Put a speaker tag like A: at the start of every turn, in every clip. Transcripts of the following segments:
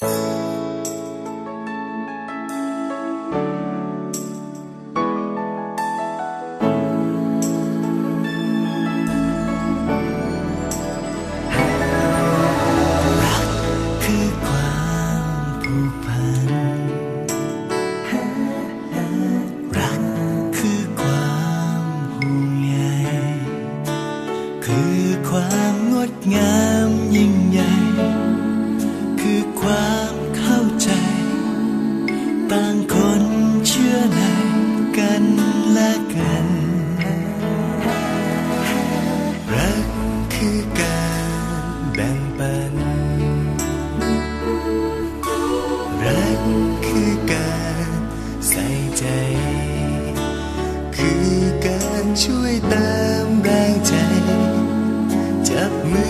A: Thank you. คือการใส่ใจ คือการช่วยเติมแรงใจ จับมือ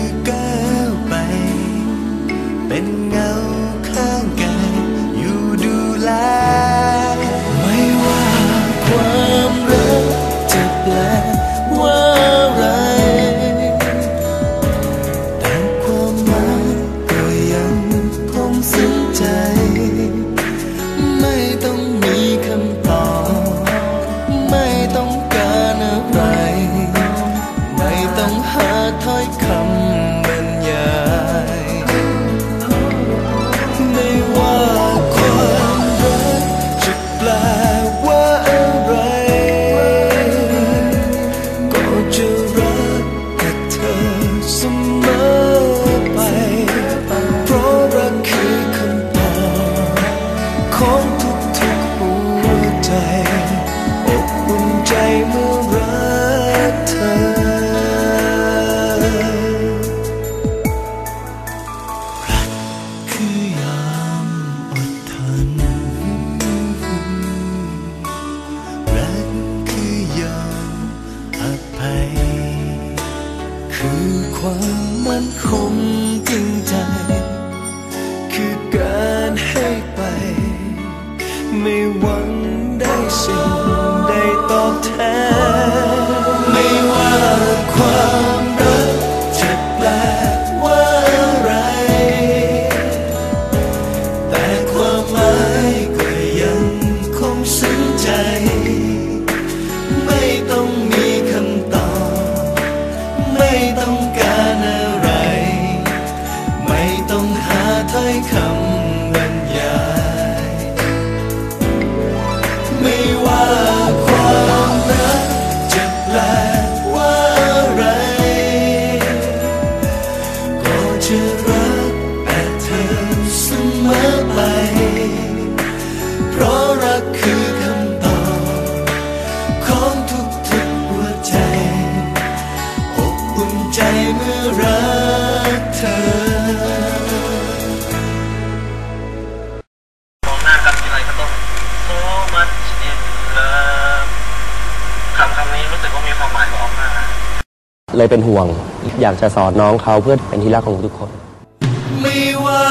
A: มันคงจริงใจ คือการให้ไป ไม่หวังได้สิ่ง ก็มีความหมายของมา
B: ก
C: เลยเป็นห่วง อยากจะสอนน้องเขาเพื่อเป็นที่รักของทุกคน
A: ไม่ว่า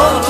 A: Oh.